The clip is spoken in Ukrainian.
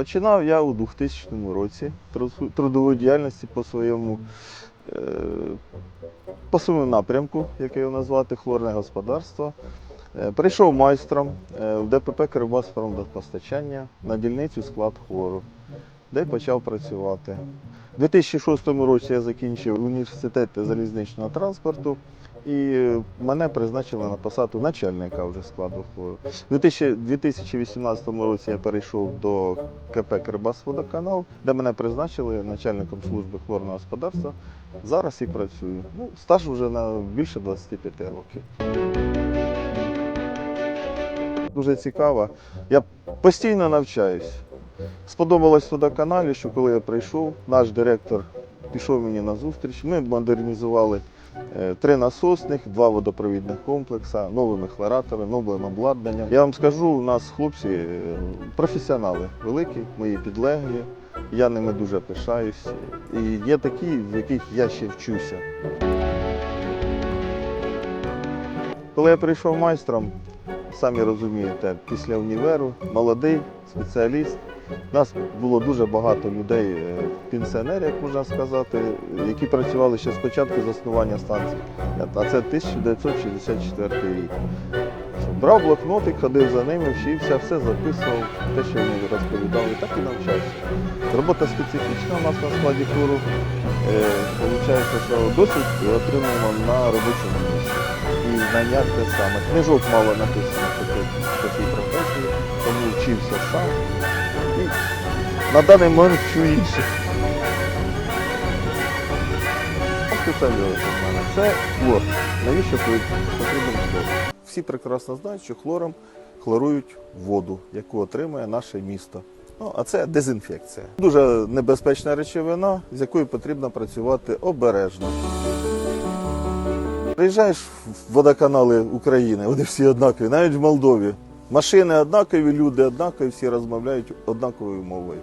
Починав я у 2000 році трудової діяльність по своєму е, по своєму напрямку, як його назвати, хлорне господарство. Е, Прийшов майстром е, в ДПП Кривбасфромдопостачання на дільницю склад хлору, де почав працювати. У 2006 році я закінчив університет залізничного транспорту і мене призначили на посаду начальника вже складу. У 2018 році я перейшов до КП Кирбасводоканал, де мене призначили начальником служби хлорного господарства. Зараз і працюю. Ну, стаж вже на більше 25 років. Дуже цікаво. Я постійно навчаюсь. Сподобалось водоканалі, що коли я прийшов, наш директор пішов мені на зустріч. Ми модернізували е, три насосних, два водопровідних комплекси, новими хлоратори, новим обладнанням. Я вам скажу, у нас хлопці е, професіонали великі, мої підлеглі. Я ними дуже пишаюсь. І є такі, в яких я ще вчуся. Коли я прийшов майстром, самі розумієте, після універу, молодий спеціаліст. Нас було дуже багато людей, е, пенсіонерів, як можна сказати, які працювали ще з початку заснування станції. А це 1964 рік. Брав блокнотик, ходив за ними, вчився, все записував, те, що вони розповідали, так і навчався. Робота специфічна у нас на складі туру. Е, Получається, що досвід отримуємо на робочому місці. І знання те саме. Книжок мало написано по цій- тому вчився сам. І на даний момент вчу інших. Спеціалізується в мене. Це хлор. Навіщо потрібен хлор? Всі прекрасно знають, що хлором хлорують воду, яку отримує наше місто. Ну, а це дезінфекція. Дуже небезпечна речовина, з якою потрібно працювати обережно. Приїжджаєш в водоканали України, вони всі однакові, навіть в Молдові. Машини однакові, люди однакові, всі розмовляють однаковою мовою.